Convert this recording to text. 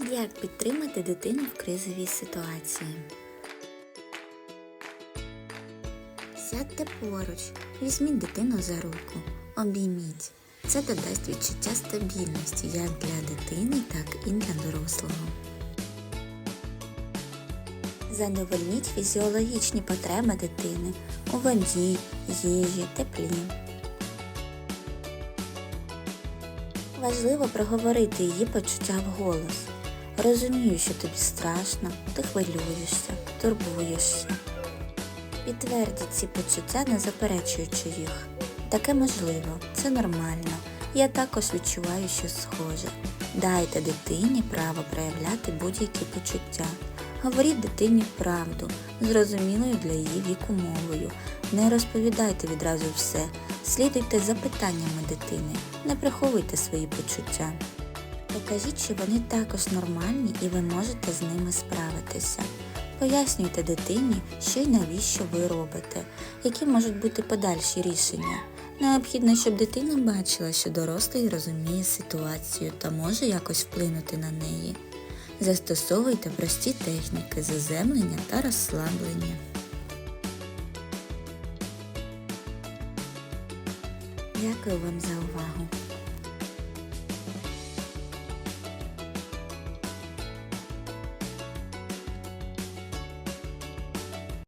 Як підтримати дитину в кризовій ситуації? Сядьте поруч, візьміть дитину за руку, обійміть. Це додасть відчуття стабільності як для дитини, так і для дорослого. Задовольніть фізіологічні потреби дитини у воді, їжі, теплі. Важливо проговорити її почуття вголос. Розумію, що тобі страшно, ти хвилюєшся, турбуєшся. Підтвердіть ці почуття, не заперечуючи їх. Таке можливо, це нормально. Я також відчуваю щось схоже. Дайте дитині право проявляти будь-які почуття. Говоріть дитині правду, зрозумілою для її віку мовою. Не розповідайте відразу все, слідуйте за питаннями дитини, не приховуйте свої почуття. Покажіть, що вони також нормальні і ви можете з ними справитися. Пояснюйте дитині, що й навіщо ви робите, які можуть бути подальші рішення. Необхідно, щоб дитина бачила, що дорослий розуміє ситуацію та може якось вплинути на неї. Застосовуйте прості техніки заземлення та розслаблення. Дякую вам за увагу.